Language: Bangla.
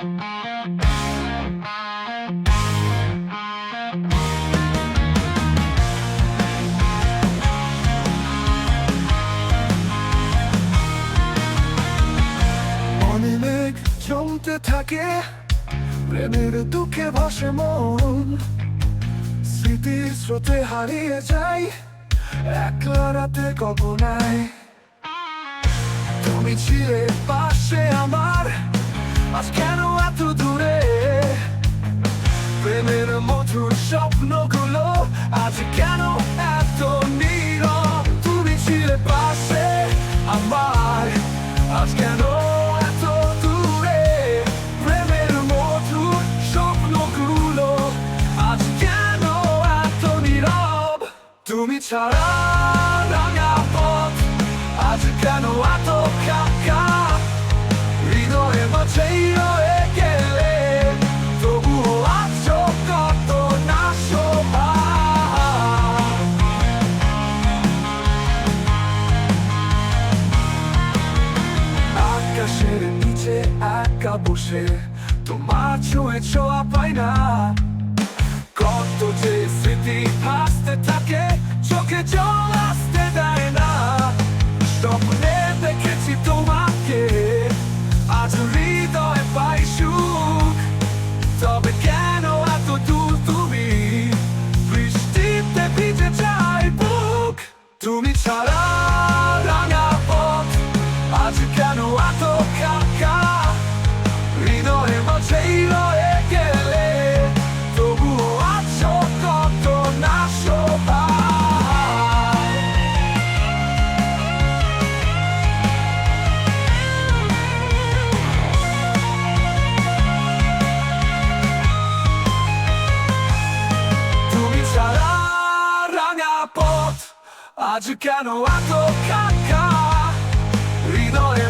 মেঘ জমতে থাকে প্রেমের দুঃখে ভাসে মন স্মৃতির স্রোতে হারিয়ে যাই একলা রাতে কল্পনায় তুমি পাশে তুমি ছাড়া রাঙা পথ আজ কেন এত কাকা হৃদয়ে মাঝেই রয়ে গেলে, তবুও আছো কত না শোভা? আকাশের নিচে একা বসে তোমার ছুঁয়ে ছোঁয়া পাই না। কত স্মৃতি ভাসতে থাকে আজ কেন এত কাকা হৃদয়ে